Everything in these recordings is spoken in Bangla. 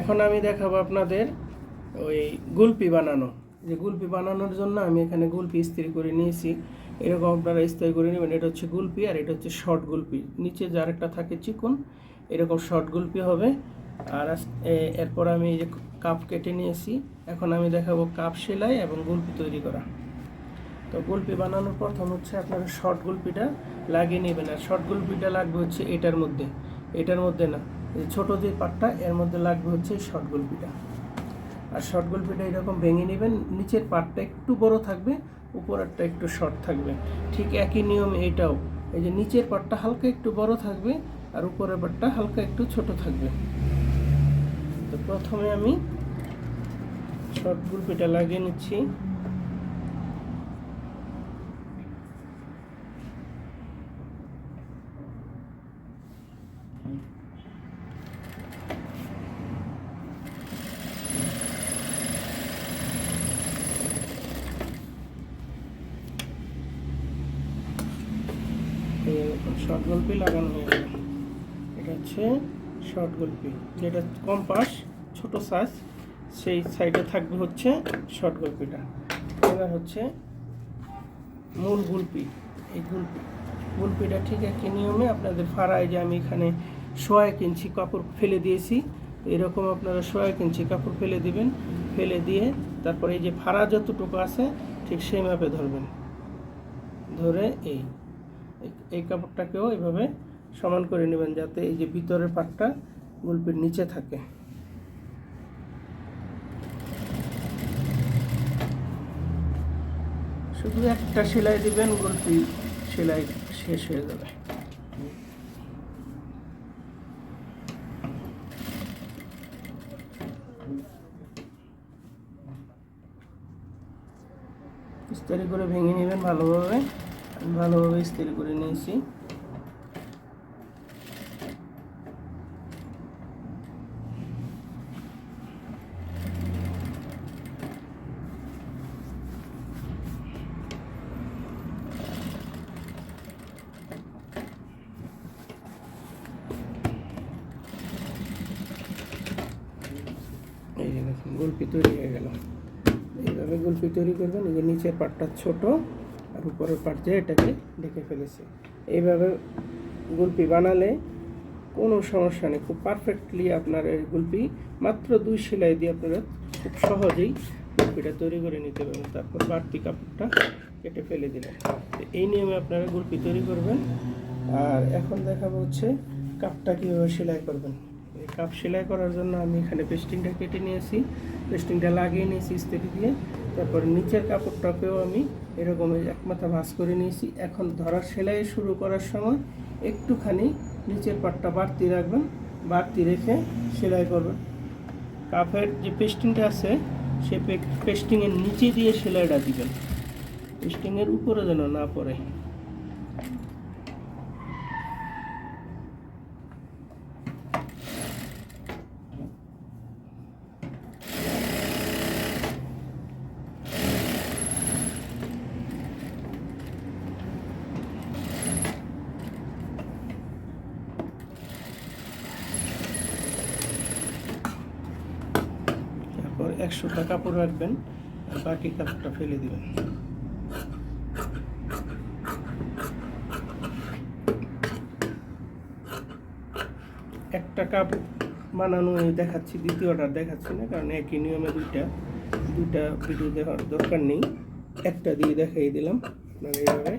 এখন আমি দেখাবো আপনাদের ওই গুলপি বানানো। যে গুলপি বানানোর জন্য আমি এখানে গুলপি ইস্ত্রি করে নিয়েছি। এরকম আপনারা ইস্ত্রি করে নেবেন, এটা হচ্ছে গুলপি আর এটা হচ্ছে শর্ট গুলপি। নিচে যার একটা থাকে চিকন, এরকম শর্ট গুলপি হবে। আর এরপর আমি এই যে কাপ কেটে নিয়েছি। এখন আমি দেখাবো কাপ সেলাই এবং গুলপি তৈরি করা। তো গুলপি বানানোর প্রথম হচ্ছে আপনারা শর্ট গুলপিটা লাগিয়ে নেবেন। আর শর্ট গুলপিটা লাগবে হচ্ছে এটার মধ্যে। এটার মধ্যে না এই ছোট যে পাটটা, এর মধ্যে লাগবে হচ্ছে শর্ট গুলপিটা আর শর্ট গুলপিটা এরকম ভেঙে নেবেন, নিচের পাটটা একটু বড় থাকবে, উপরেরটা একটু শর্ট থাকবে। ঠিক একই নিয়ম এটাও। এই যে নিচের পাটটা হালকা একটু বড় থাকবে, আর উপরের পাটটা হালকা একটু ছোট থাকবে। তো প্রথমে আমি শর্ট গুলপিটা লাগিয়ে নিচ্ছি। শর্ট গল্পি লাগানো হয়ে গেল। এটা হচ্ছে শর্ট গল্পি। যেটা কম্পাস ছোট সাইজ সেই সাইডে থাকবে হচ্ছে শর্ট গল্পিটা। এবার হচ্ছে মূল গুলপি। এই গুলপি। গুলপিটা ঠিক একই নিয়মে আপনাদের ফাড়ায় যে আমি এখানে সোয়া ইঞ্চি কাপড় ফেলে দিয়েছি। এরকম আপনারা সোয়া ইঞ্চি কাপড় ফেলে দিবেন, ফেলে দিয়ে তারপরে এই যে ফাড়া যতটুকু আছে, ঠিক সেই মাপে ধরবেন। ধরে এই। এই- কাপড়টাকেও এভাবে সমান করে নেবেন যাতে এই যে ভিতরের পাটটা গুলপির নিচে থাকে। শুধু একটা সেলাই দিবেন, গুলপি সেলাই শেষ হয়ে যাবে। ইস্তারি করে ভেঙে নেবেন ভালোভাবে। ভালোভাবে স্থির করে নিয়েছি। গুলপি তৈরি হয়ে গেল। এইভাবে গুলপি তৈরি করবেন, এই যে নিচের পাটটা ছোট। আর উপরের পাট যে এটাকে ঢেকে ফেলেছে। এইভাবে গুলপি বানালে কোনো সমস্যা নেই। খুব পারফেক্টলি আপনার এই গুলপি মাত্র দুই সেলাই দিয়ে আপনারা খুব সহজেই গুলপিটা তৈরি করে নিতে পারবেন। তারপর বাড়তি কাপড়টা কেটে ফেলে দিলেন এই নিয়মে আপনারা গুলপি তৈরি করবেন। আর এখন দেখাবো হচ্ছে কাপটা কীভাবে সেলাই করবেন। কাপ সেলাই করার জন্য আমি এখানে পেস্টিংটা কেটে নিয়েছি। পেস্টিংটা লাগিয়ে নিয়েছি ইস্ত্রি দিয়ে। তারপর নিচের কাপড়টাকেও আমি এরকম এক মাথা ভাঁজ করে নিয়েছি। এখন ধরার সেলাই শুরু করার সময় একটুখানি নিচের পাটটা বাড়তি রাখবেন, বাড়তি রেখে সেলাই করবেন। কাপের যে পেস্টিংটা আছে, সে পেস্টিংয়ের নিচে দিয়ে সেলাইটা দিবেন। পেস্টিংয়ের উপরে যেন না পড়ে তারপর একশোটা কাপড় রাখবেন, আর বাকি কাপড়টা ফেলে দিবেন। একটা কাপ বানানো দেখাচ্ছি দ্বিতীয়টা দেখাচ্ছি না, কারণ একই নিয়মে দুইটা দুইটা ভিডিও দেওয়ার দরকার নেই। একটা দিয়ে দেখাই দিলাম, আপনারা এইভাবে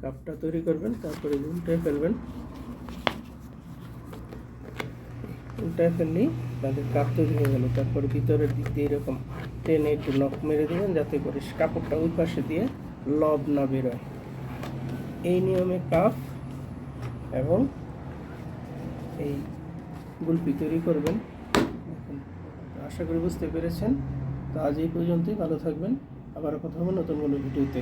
কাপটা তৈরি করবেন, তারপরে উল্টে ফেলবেন। উল্টায় ফেললেই তাদের কাপ তৈরি হয়ে গেল। তারপর ভিতরের দিক দিয়ে এরকম টেনে একটু নখ মেরে দেবেন, যাতে করে কাপড়টা ওই পাশে দিয়ে লব না বেরোয়। এই নিয়মে কাপ এবং এই গুলপি তৈরি করবেন। আশা করি বুঝতে পেরেছেন। তো আজ এই পর্যন্তই, ভালো থাকবেন। আবার কথা হবে নতুন কোনো ভিডিওতে।